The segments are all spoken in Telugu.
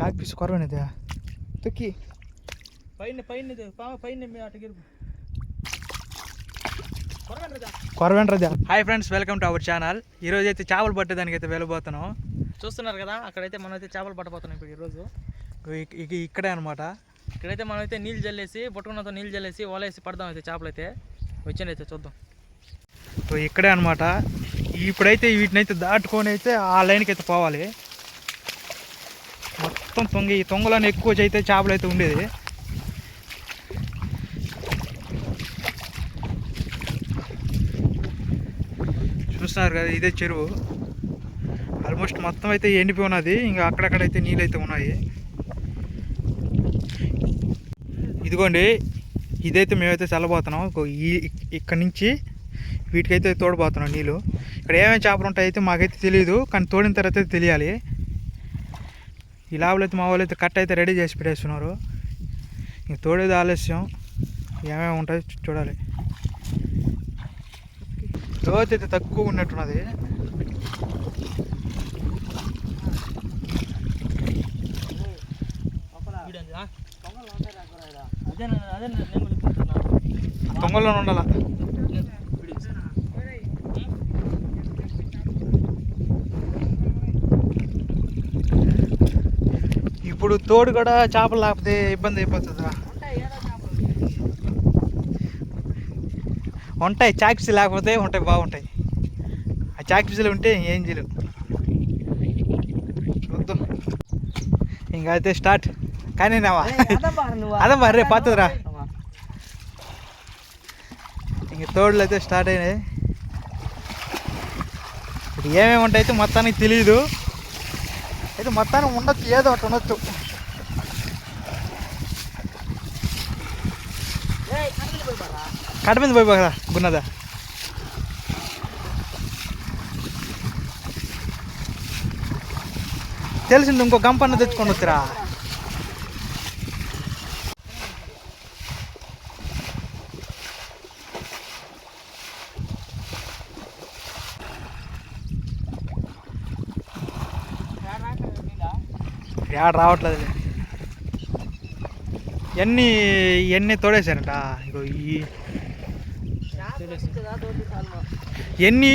Chalk piece కొరవనేదా. తొక్కి. పైన పైన పైన అటుగిరు కొరవేంట్రదా hi friends welcome to our channel. ఈరోజు అయితే చేపలు పట్టేదానికి అయితే వెళ్ళబోతున్నాం. చూస్తున్నారు కదా అక్కడైతే మనం అయితే చేపలు పట్టబోతున్నాం ఇప్పుడు ఈరోజు ఇక్కడే అనమాట ఇక్కడైతే మనం అయితే నీళ్ళు జల్లేసి పట్టుకున్నంత నీళ్ళు జల్లేసి వలేసి పడదాం అయితే చేపలు అయితే వచ్చింది అయితే చూద్దాం. సో ఇక్కడే అనమాట ఇప్పుడైతే వీటిని అయితే దాటుకొని అయితే ఆ లైన్కి అయితే పోవాలి. మొత్తం తొంగి ఈ తొంగలోనే ఎక్కువ అయితే చేపలు అయితే ఉండేది. చూస్తున్నారు కదా ఇదే చెరువు. ఆల్మోస్ట్ మొత్తం అయితే ఎండిపోయి ఉన్నది. ఇంకా అక్కడక్కడైతే నీళ్ళు అయితే ఉన్నాయి. ఇదిగోండి ఇదైతే మేమైతే చల్లబోతున్నాం. ఈ ఇక్కడ నుంచి వీటికైతే తోడబోతున్నాం నీళ్ళు. ఇక్కడ ఏమేమి చేపలు ఉంటాయి అయితే మాకైతే తెలియదు కానీ తోడిన తర్వాత అయితే తెలియాలి. ఈ లాభలు అయితే మా వాళ్ళు అయితే కట్ అయితే రెడీ చేసి పెట్టేస్తున్నారు. ఇంక తోడేది ఆలస్యం. ఏమేమి ఉంటాయి చూ- చూడాలి. లోతు అయితే తక్కువ ఉన్నట్టున్నది. తొంగల్లో ఉండాల వీడు. ఇప్పుడు తోడు కూడా చేపలు లేకపోతే ఇబ్బంది అయిపోతుందా ఉంటాయి చాక్స్ లేకపోతే ఉంటాయి బాగుంటాయి. ఆ చాక్సీలు ఉంటే ఏం చేయలేవు చూద్దాం ఇంకా అయితే స్టార్ట్. కానీ నావా అదే మరి రేపు పోతుందిరా. ఇంక తోడులు అయితే స్టార్ట్ అయినాయి. ఇప్పుడు ఏమేమి ఉంటాయి అయితే మొత్తానికి తెలియదు అయితే మొత్తానికి ఉండొచ్చు ఏదో ఒకటి ఉండొచ్చు. కట్ట పోయి కదా గున్నదా? తెలిసింది ఇంకో గంపన్న తెచ్చుకొని వచ్చిరా యాడ రావట్లేదు ఎన్ని ఎన్ని తోడేశారట? ఇగో ఈ ఎన్ని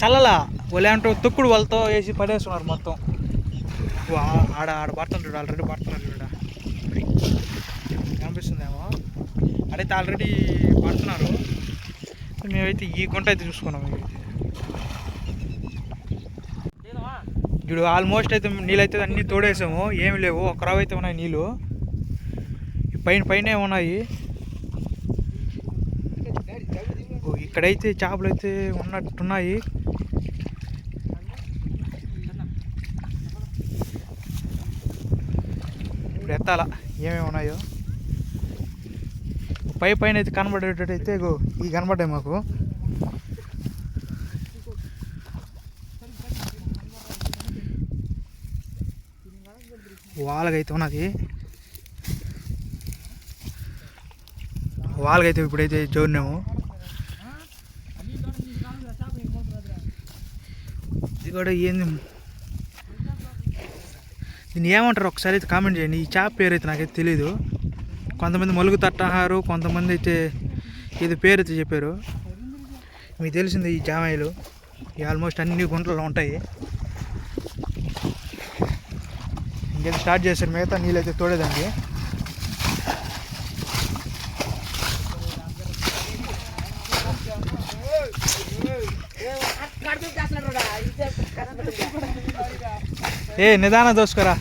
చల్లలా? వాళ్ళు అంటూ తొక్కుడు వాళ్ళతో వేసి పడేస్తున్నారు మొత్తం. ఆడ ఆడ ఆడ చూడు ఆల్రెడీ పడుతున్నారు చూడ. కనిపిస్తుందేమో? అడైతే ఆల్రెడీ పడుతున్నారు. మేమైతే ఈ గుంట అయితే చూసుకున్నాం మేమైతే. ఇప్పుడు ఆల్మోస్ట్ అయితే నీళ్ళైతే అన్నీ తోడేసాము. ఏమి లేవు. ఒక రావు అయితే ఉన్నాయి నీళ్ళు. పైన పైన ఉన్నాయి. ఇక్కడైతే చేపలు అయితే ఉన్నట్టున్నాయి. ఇప్పుడు ఎత్తాల? ఏమేమి ఉన్నాయో? పై పైన అయితే కనబడేటట్టు అయితే ఇగో ఈ కనబడ్డాయి మాకు. వాళ్ళకైతే ఉన్నది. వాళ్ళకైతే ఇప్పుడైతే చూడినాము ఇది కూడా ఏంది? దీన్ని ఏమంటారు? ఒకసారి అయితే కామెంట్ చేయండి. ఈ చేప పేరు అయితే నాకైతే తెలీదు. కొంతమంది మలుగు తట్టహారు కొంతమంది అయితే ఇది పేరు అయితే చెప్పారు. మీకు తెలిసింది ఈ జామాయిలు ఈ ఆల్మోస్ట్ అన్ని గుంటల్లో ఉంటాయి. ఇంకేదో స్టార్ట్ చేశారు మిగతా నీళ్ళు అయితే తోడేదానికి ఏ నిదానం దోసుకురా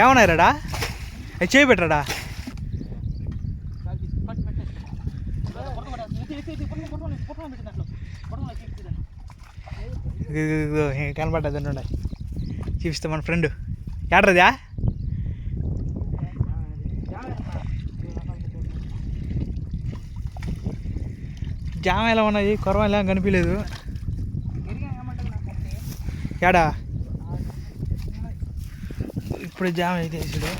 ఏమన్నారాడా అది చేయి పెట్టరాడా పట్టు పెట్టేసి. పట్టు పెట్టు. ఎత్తి, ఎత్తి, ఎత్తి, పట్టుకో, పట్టుకో, పట్టుకో, పెట్టు దాంట్లో. పట్టుకో, ఎత్తి, ఎత్తి దాన్ని. కనపడ్డది ఉండే చూపిస్తా మన ఫ్రెండ్. ఏడ్రదా జామ ఎలా ఉన్నాయి కొరవ ఎలా కనిపించలేదు. ఏడా ఇప్పుడు జామ అయితే వేసాడు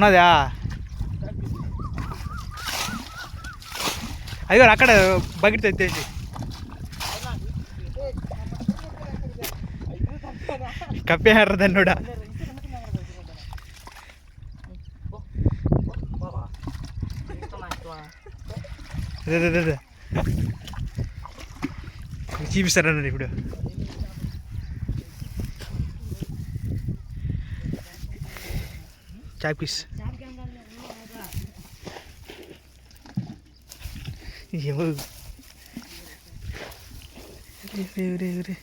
ఉన్నదా అయ్యో అక్కడ బకెట్ తెచ్చేసి కప్పేయారు దాన్ని కూడా అదే అదే అదే చూపిస్తారన్నారు ఇప్పుడు చాపీస్ ఏమో రే, రే, రే, రే.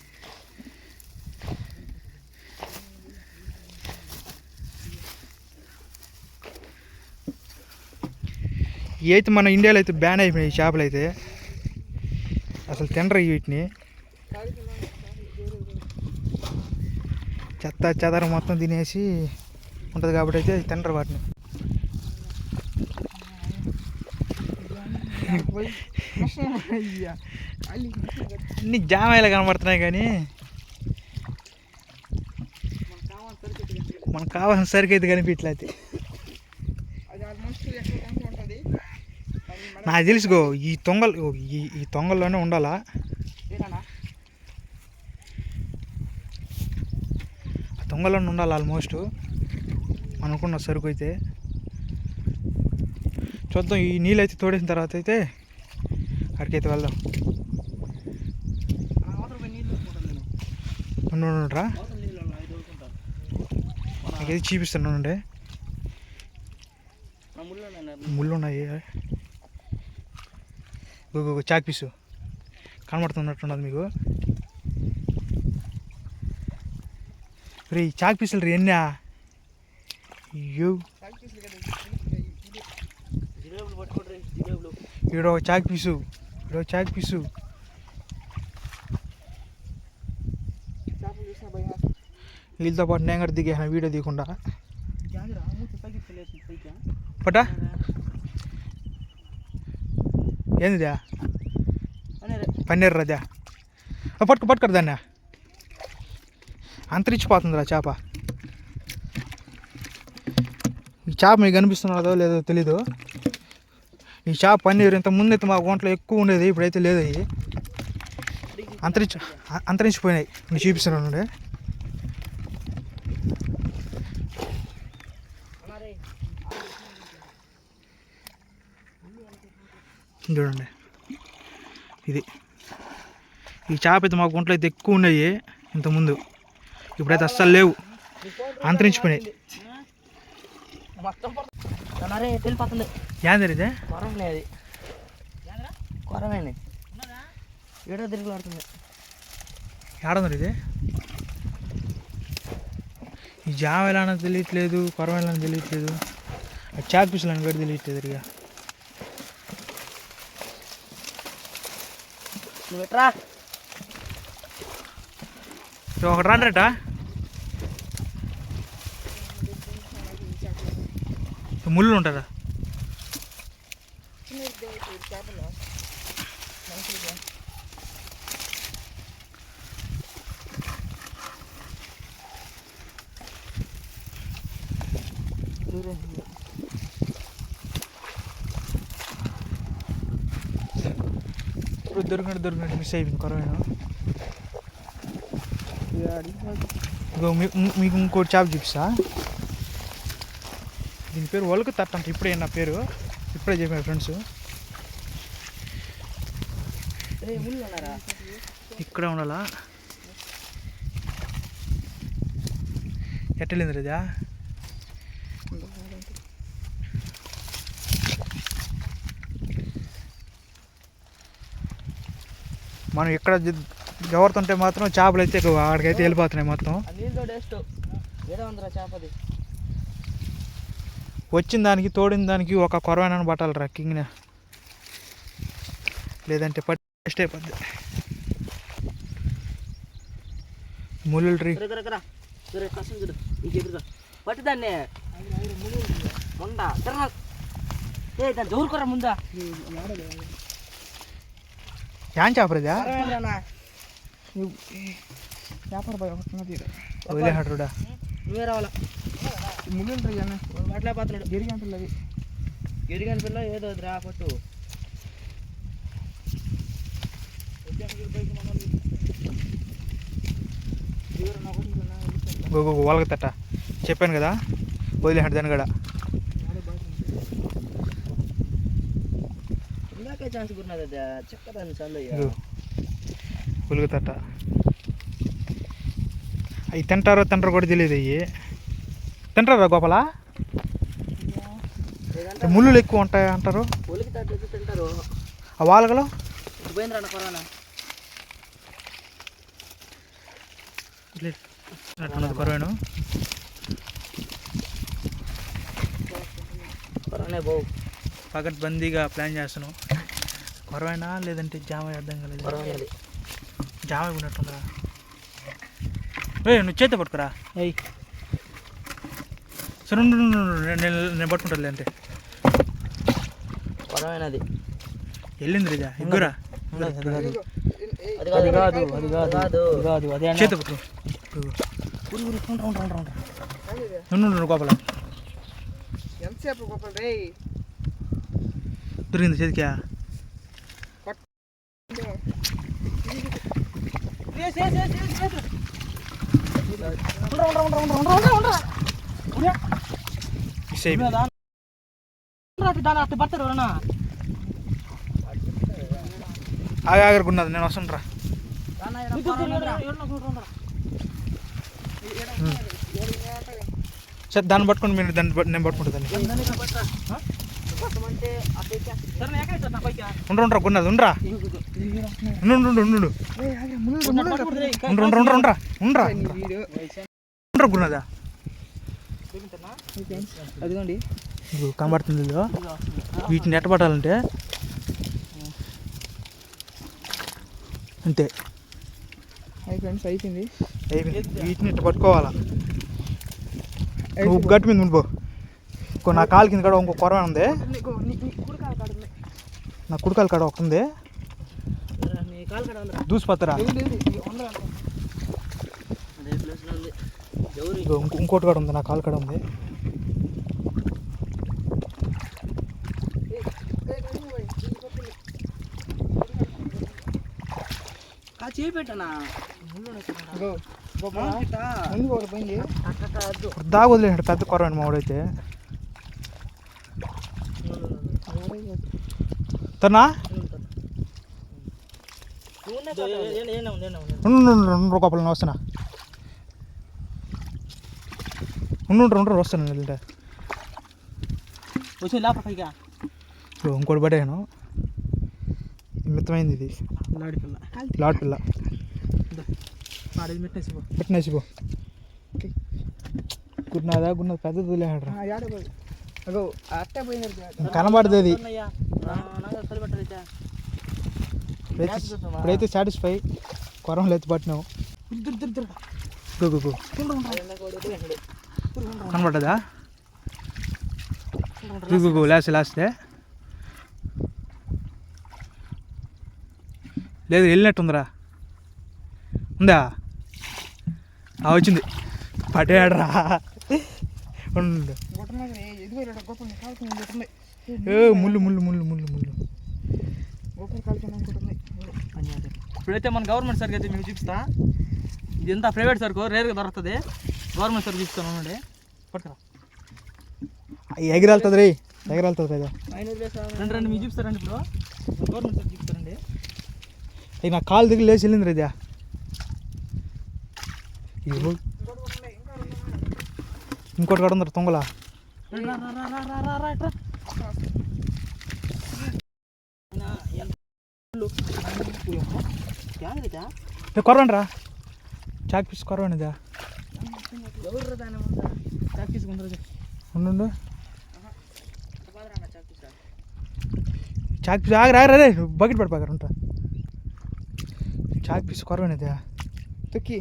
ఇవి అయితే మన ఇండియాలో అయితే బ్యాన్ అయిపోయినాయి ఈ చేపలు అయితే అసలు తినరు వీటిని చెత్త చెదర మొత్తం తినేసి ఉంటుంది కాబట్టి అయితే తినరు వాటిని అన్ని జామాయిలు కనబడుతున్నాయి కానీ మనకు కావాల్సిన సరికి అయితే కనిపించలేదు నాకు తెలుసుకో ఈ తొంగలు ఈ ఈ తొంగల్లోనే ఉండాలా? ఆ తొంగలోనే ఉండాలి ఆల్మోస్ట్ అనుకున్న సరుకు అయితే. చూద్దాం ఈ నీళ్ళు అయితే తోడేసిన తర్వాత అయితే అక్కడికైతే వెళ్దాం? ఉండురా నాకైతే చూపిస్తాను ఉండే ముళ్ళు ఉన్నాయి చాక్ పీసు. కనబడుతున్నట్టున్నది మీకు. రే చాక్ పీసులు రే ఎన్నా అయ్యో. ఈడో చాక్ పీసు. ఈడో చాక్ పీసు వీళ్ళతో పాటు నేను కూడా దిగాను వీడియో దిగకుండా పటా? ఏందిదా పన్నీర్ రదా పట్టుకు పట్టుకోరు దాన్ని. అంతరించిపోతుందిరా చేప. ఈ చేప మీకు కనిపిస్తున్నదో లేదో తెలీదు. ఈ చేప పన్నీరు ఇంత ముందు అయితే మా ఒంట్లో ఎక్కువ ఉండేది ఇప్పుడైతే లేదు అవి అంతరించి అంతరించిపోయినాయి. నేను చూపిస్తున్నాను ఉండే. చూడండి. ఇది. ఈ చేప అయితే మాకు ఒంట్లో అయితే ఎక్కువ ఉన్నాయి ఇంతకుముందు ఇప్పుడైతే అస్సలు లేవు. అంతరించిపోయినాయి. మొత్తం అరే వెళ్ళిపోతుంది ఏంది ఇదే కొరమే అది కొరమేని ఏడో తిరిగి పడుతుంది ఏడుంది ఇది? ఈ జామ ఎలా అన్నది తెలియట్లేదు కొరవ ఎలా తెలియట్లేదు. ఆ చాక్ పీసులు అని కూడా తెలియట్లేదు ఇక ఒకటి రాండ్రట. ముళ్ళు ఉంటారా ఇప్పుడు దొరికినట్టు దొరికినట్టు మిస్ అయిపోయింది కరోనా. ఇగో మీ- మీకు ఇంకోటి చేప చూపిస్తా. దీని పేరు ఒలుకు తట్ట ఇప్పుడే నా పేరు. ఇప్పుడే చెప్పారు ఫ్రెండ్స్. ఇక్కడే ఉండాలా? ఎట్టలేంది రాజా మనం ఇక్కడ గవర్తుంటే మాత్రం చేపలు అయితే ఇక ఆడికైతే వెళ్ళిపోతున్నాయి మొత్తం ఆ నీళ్ళతో టేస్ట్ ఏదో ఉందిరా చేపది వచ్చిన దానికి తోడిన దానికి ఒక కొరవైన పట్టాలరా కింగ్న. లేదంటే పట్టి అయిపోద్ది. ముళ్ళు ట్రీ పట్టుదాన్ని ఏ దాన్ని ముందా? ఏం చేపరదా నువ్వే రావాలా? ముళ్ళు ఉంటాయి అట్లా అంటుంది అది పిల్ల ఏదో రా పట్టు వాళ్ళకి తట్ట. చెప్పాను కదా వదిలేడు దాని కూడా ఇందాకే ఛాన్స్ కున్నది అది చెక్కదాన్ని చల్లయ్య ఇదిగో ఉలుగు తట్ట. అవి తింటారో తింటారో కూడా తెలియదు అవి తింటారా గోపాల? ముళ్ళు ఎక్కువ ఉంటాయి అంటారు? తింటారు ఆ వాళ్ళగలో కరోనా అట్లున్నది కరోనా ప్లాన్ చేస్తున్నాం. కొరవేనా లేదంటే జామ అర్థం కాలేదు జామ ఉన్నట్టుందా ఏ నువ్వు చేత పట్టుకురా. ఏయ్. సరే ఉండు, ఉండు, ఉండు, నేను నేను- నేను పట్టుకుంటాను అంటే కరోనాది వెళ్ళింది రిజా ఎగ్గురా అది కాదు అది కాదు అది కాదు కాదు అదే చేత పట్టుకో ఉండు, ఉండు, ఉండు, గోపాల ఎంతసేపు గొప్ప రే దొరికింది చేతికా మిస్ అయిపోయింది ఆగి ఆగరుకున్నది నేను వస్తుండ్రా సరే దాన్ని పట్టుకుని మీరు దాన్ని నేను పట్టుకుంటా దాన్ని ఉండ్రు ఉండరా కొన్నది ఉండరా ఉండు ఉండు ఉండు ఉండు ఉండు ఉండ్రు ఉండ్రు ఉండ్రు ఉండరా ఉండరా ఉండరా గున్నదా అదిగోండి. కనబడుతుంది వీటిని ఎట్ట పట్టాలంటే అంతే. హై ఫ్రెండ్స్ అయిపోయింది. అయిపోయింది. వీటిని ఇట్ట పట్టుకోవాలా నువ్వు గట్టి మీద ఉండిపో. ఇంకో నా కాలు కింద కూడా ఇంకో కొరవ ఉంది. నీకు నీ కుడికాలు కాడ ఉంది నా కుడికాలు కాడ ఒకటి ఉంది. దూసిపోతారా ఇంకోటి కూడా ఉంది నా కాలు కాడ ఉంది ఏయ్, ఏయ్, రెండు పోయి, ఇది కొట్టింది. ఆ చేయి పెట్టనా ఇగో, గొప్ప ముందు ఒకటి పోయింది అక్క కాదు ఇప్పుడు దాగా వదిలేసాడు పెద్ద కొరవ మా వాడైతే. తనా కోపలు నేను వస్తున్నా. ఉండు ఉండు వస్తాను వెళ్తే. వచ్చి లోపల పైగా. ఇంకోటి పడేను మిత్తమైంది ఇది. లాడి పిల్ల లాట్ పిల్ల ఆడేది పెట్టేసి పో. పెట్టినేసి పో గున్నదా గున్నది పెద్దది వదిలేసాడు ఆ, యాడ పోయి? అగో అట్టే పోయింది అది. కనబడదు అది ఉన్నయ్యా. నా నాకు తొలి పెట్టదు ఇచ్చా. ఇప్పుడైతే సాటిస్ఫై. కొరం లేదు పట్టినావు. కనబడ్డదా? గో గో లేదు వెళ్ళినట్టుందిరా. ఉందా? ఆ, వచ్చింది. పట్టేయడరా ఉండు. ముళ్ళు ముళ్ళు ముళ్ళు ముళ్ళు ముళ్ళు. ఇప్పుడైతే మన గవర్నమెంట్ సరుకు అయితే మేము చూపిస్తా. ఇది ఎంత ప్రైవేట్ సరుకు రేరుగా దొరుకుతుంది. గవర్నమెంట్ సరుకు చూపిస్తాను ఉండండి. పట్టుకురా. ఎగిరెళ్తుంది రే. ఎగిరెళ్తుంది కదా. రెండు రెండు మీకు చూపిస్తారండి ఇప్పుడు గవర్నమెంట్ సరుకు చూపిస్తారండి. అయ్యి నా కాలు దిగి లేచి వెళ్ళింది రేదా ఇదిగో. ఇంకోటి కూడా ఉందరు తొంగల. రా, కొరవండి రా చాక్ పీస్ కొరవండిదా? చాక్ ఉండు. చాక్ పీస్ ఆగరా రే బకెట్ పడిపోయారు ఉంటా చాక్ పీస్ కొరవనిదా తొక్కి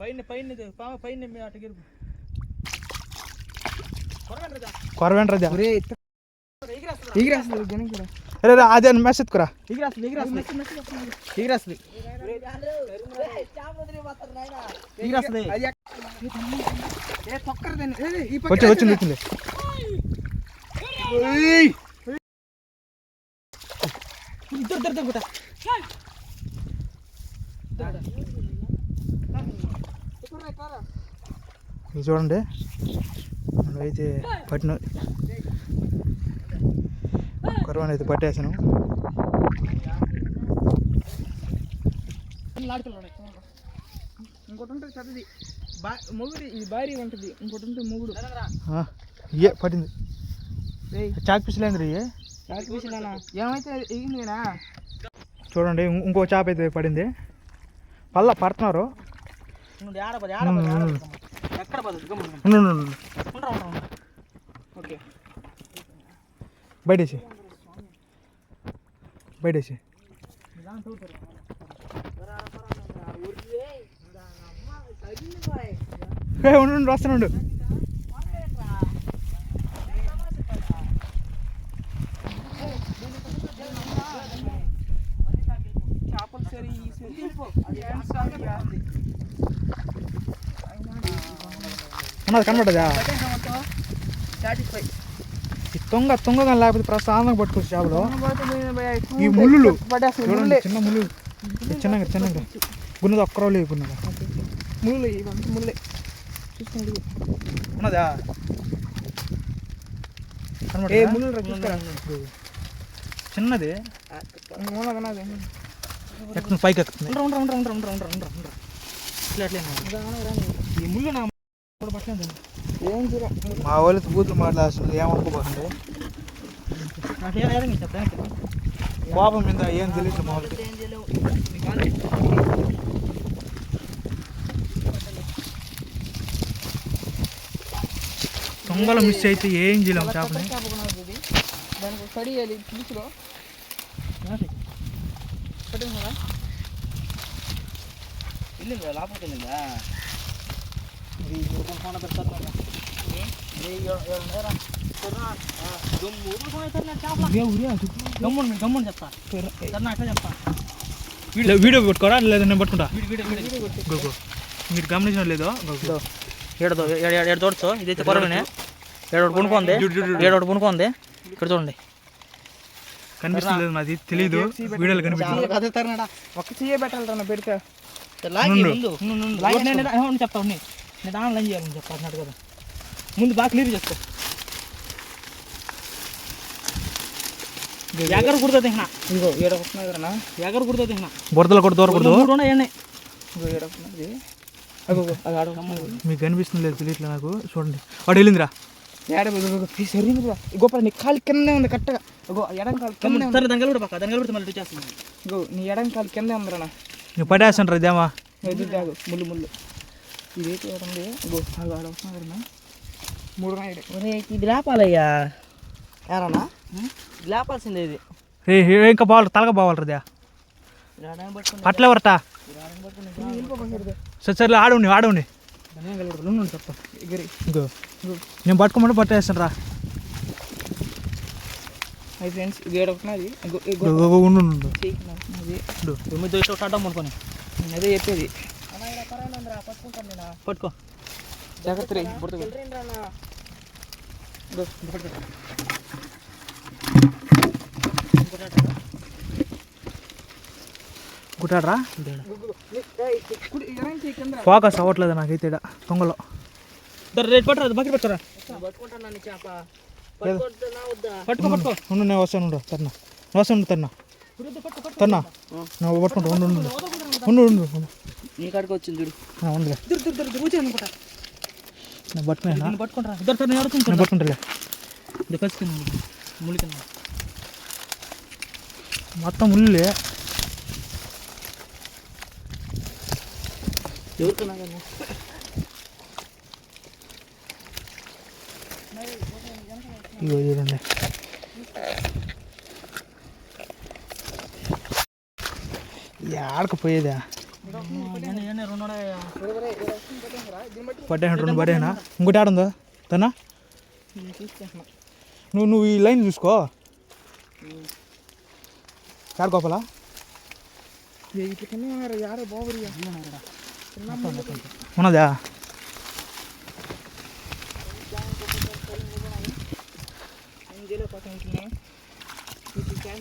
పైన పైన ఇది, పామ పైన మీ అటు గిరుపు. కొరవండి రా. కొరవేండి రదా ఒరే ఎగిరేస్తుంది జనంకి అరే రా, అదే మెస్ ఎత్తుకురా ఎగిరేస్తుంది ఎగిరేస్తుంది ఎగిరేస్తుంది ఎగిరేస్తుంది ఏ తొక్కరు దాన్ని ఏ, ఈ పక్క వచ్చి వచ్చింది వచ్చింది ఇద్దరు ఇద్దరు ఇద్దరు ఇది చూడండి. అయితే పట్టిన కరువాని అయితే పట్టేసాను. ఇంకోటి ఉంటుంది మొగుడు ఇది భారీ ఉంటుంది. ఇంకోటి ఉంటుంది మొగుడు. ఆ, ఏ పట్టింది. చాక్ పిసిలేంద్రి ఏమైతే చూడండి ఇంకో చేప అయితే పడింది. పల్ల పడుతున్నారు బయటేసి. బయటేసి. ఉండు ఉండు, వస్తున్నాడు చేపలు సరి ఈ సరి ఉన్నది కనబడ్డదా సాటిస్ఫై ఈ తొంగ తొంగ కానీ లేకపోతే ప్రశాంతంగా పట్టుకోవచ్చు చేపలు. ఈ చూడండి ముళ్ళే చిన్న ముళ్ళు. చిన్నగా చిన్నగా. గున్నది ఒక్కరో లేదు గున్నదా. ముళ్ళు ముళ్ళే. చూసుకోండి ఉన్నదా? చిన్నది. పైకి ఎక్కుతుంది ఈ ముళ్ళు నా కూడా పట్టలేదు ఏం చూడ మా వాళ్ళతో బూతులు మాట్లాడుతుంది ఏమనుకోకండి నాకు ఏం ఏదంగా చెప్పడానికి కోపం మీద ఏం తెలియదు మా వాళ్ళకి ఏం చేయలేవు తొంగలు మిస్ అయితే ఏం చేయలేము చేపని చేప కొనాలి ఇది ఇది పెడతారు వీడియో వీడియో పెట్టుకోరా లేదా నేను పట్టుకుంటా? మీరు గమనించిన లేదో గో గో. ఏడు ఏడు చూడొచ్చు ఇదైతే పొరవనే ఏడోటి పుణుకుంది పుణుకుంది ఇక్కడ చూడండి. కనిపిస్తుంది లేదు నాది తెలీదు. వీడియోలో కనిపిస్తుంది అదే తరనాడా ఒక్క చెయ్యే పెట్టాలి తన పెడితే. చెప్తా. నేను దాని లైన్ చేయాలని చెప్తా అన్నట్టు కదా. ముందు బాగా క్లియర్ చేసుకో. ఎగర కుడుతుంది తిన్నా. ఇదిగో ఏడ వస్తున్నది కదనా ఎగర కుడుతుంది తిన్నా. బురదలు కూడా దూరకూడదు. మూడు ఉన్నాయి ఎన్ని ఇదిగో ఏడ వస్తున్నది అగో అది ఆడ మీకు కనిపిస్తుంది లేదు తెలియట్లే నాకు. చూడండి. వాడు వెళ్ళిందిరా. ఏడ సరింది గొప్ప నీ కాలు కిందే ఉంది కరెక్ట్గా. ఇగో ఎడం కాలు కిందే సరే పక్క కలిపి మళ్ళీ చేస్తుంది ఇగో నీ ఎడం కాలు కిందే ఉందిరా నువ్వు పడేస్తాను రా ఇదేమా ముళ్ళు ముళ్ళు. ఇదైతే ఏడ ఉంది ఇగో అది ఆడ వస్తున్నది కదనా మూడు ఇది లేపాలయ్యా ఇది లేపాల్సిందే ఇది ఏ ఏ, ఇంకా బావాలి తలగా రాడాన్ని పట్టుకుని వెళ్ళిపోకండి సరే సరే ఆడవుని ఆడవుని నేను పట్టుకోమంటే పట్టేస్తాను రా హై ఫ్రెండ్స్ ఇది ఏడ వస్తున్నది ఇగో ఇగో గో, గో, గో, ఉండు ఉండు, అదే చెప్పేది పట్టుకో. జాగ్రత్త గుట్టాడరా? ఫోకస్ అవ్వట్లేదు నాకైతే తొంగలో రేట్ పట్టరా బకెట్ పట్టరా. పట్టుకో పట్టుకో. ఉండు నేను వస్తాను ఉండు తన్నా వస్తాను తన్నా తన్నా నువ్వు పట్టుకుంటా ఉండు. ఉండు ఉండు ఉండు. నీ కాడికి వచ్చింది చూడు. ఆ, ఉండులే దుర్ దుర్ దుర్ అనుకుంటా. నేను పట్టుకున్నా దీన్ని పట్టుకుంటారా ఇద్దరు సార్ నేను నేను ఫస్ట్ ములి కింద మొత్తం ముళ్ళే ఎవరికన్నా ఇగో చూడండి. ఆడకపోయేదా పడ్డాను రెండు పడ్డానా ఇంకోటి ఆడుందో? తనా? నువ్వు నువ్వు ఈ లైన్ చూసుకో. చాడు గోపాలా ఉన్నదా?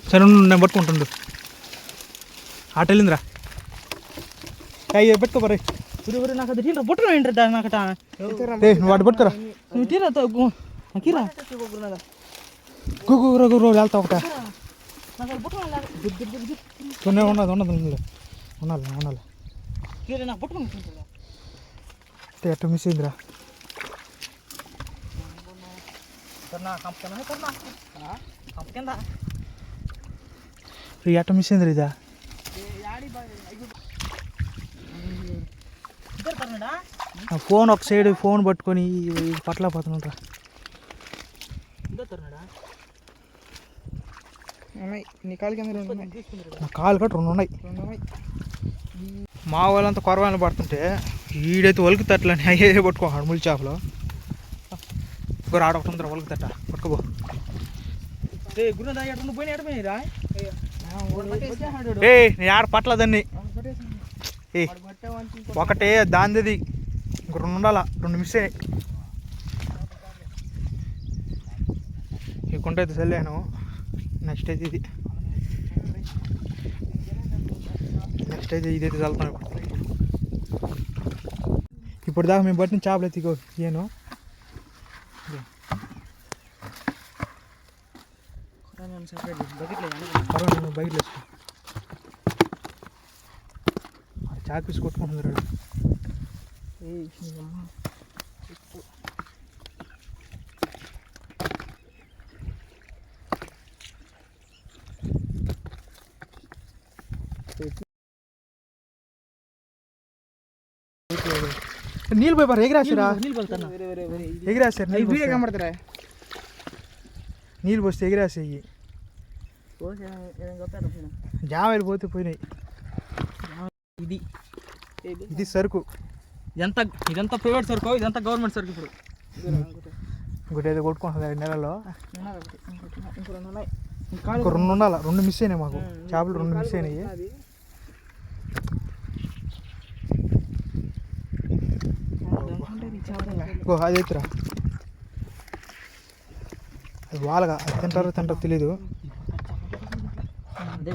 సరే నేను పట్టుకుంటుండు. ఆటెళ్ళిందిరా వెళ్ళిందిరా అయ్యే పెట్టుకో మరి నాకు అది తీరా బుట్టలు ఏంటి నాకట ఏ నువ్వు వాటి పట్టుకురా నువ్వు తీరా కిరా గుగ్గురా గుర్రు వెళ్తా ఒకట నాకు అది బుట్టలు కొన్నే ఉన్నది ఉన్నది ఉన్నది ఉన్నది ఉన్నది తీరా నాకు బుట్టలు అంటే ఎట్ట మిస్ అయిందిరా కర్నా కంపకనా కర్నా కంపకిందా ఈ ఎట్ట మిస్ అయిందిరా ఇదా ఇద్దరు కర్నాడా ఆ ఫోన్ ఒక సైడ్ ఫోన్ పట్టుకొని పట్ల ఉన్నాయి. నీ కాలు కింద రెండు ఉన్నాయి. మా వాళ్ళంతా కొరవాయిలు పడుతుంటే ఈడైతే ఒలికి తట్లని అయ్యే పట్టుకోహాడు ములి చేపలు. ఇంకో రాడ ఒకటి ఉందిరా ఒలికి తట్ట పట్టుకోబో ఏ గురు దా ఎక్కడ పోయిన ఎక్కడ ఏ నేను ఆడ పట్లదాన్ని ఏ ఒకటే దాంది ఇంకో రెండు ఉండాలా? రెండు మిస్ అయ్యాయి ఈ కుంట అయితే చల్లాను నెక్స్ట్ అయితే ఇది. నెక్స్ట్ అయితే ఇదైతే చల్లుతాం ఇప్పుడు. ఇప్పుడు దాకా మేము పట్టిన చేపలు అయితే ఇగో ఇయ్యను పర్వాలేదు నువ్వు బయట వేసుకో చాపీస్ కొట్టుకుంటున్నారు నీళ్ళు పోయి పారు ఎగిరాసిరా నీళ్ళు వెళ్తాను ఎగిరాసారు నీళ్ళు వీడియో పోస్తే. కనబడతారా నీళ్ళు పోస్తే ఎగిరాసేయి జామ వెళ్ళిపోతే పోయినాయి ఇది ఇది సరుకు. ఇదంతా ఇదంతా ప్రైవేట్ సరుకు ఇదంతా గవర్నమెంట్ సరుకు ఇప్పుడు. ఇంకోటి ఏదో కొట్టుకుంటుంది నెలలో. ఇంకో రెండు ఉండాలి రెండు మిస్ అయినాయి మాకు. చేపలు రెండు మిస్ అయినాయి. అది ఎత్తురా. అది వాళ్ళగా అది తింటారో తింటారో తెలీదు. అదే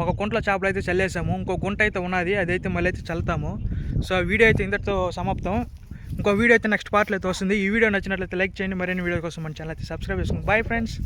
ఒక గుంటలో చేపలు అయితే చల్లేసాము. ఇంకో గుంట అయితే ఉన్నది అదైతే మళ్ళీ అయితే చల్లుతాము. సో వీడియో అయితే ఇంతటితో సమాప్తం. ఇంకో వీడియో అయితే నెక్స్ట్ పార్ట్లో అయితే వస్తుంది. ఈ వీడియో నచ్చినట్లయితే లైక్ చేయండి. మరిన్ని వీడియో కోసం మన ఛానల్ అయితే సబ్స్క్రైబ్ చేసుకోండి బాయ్ ఫ్రెండ్స్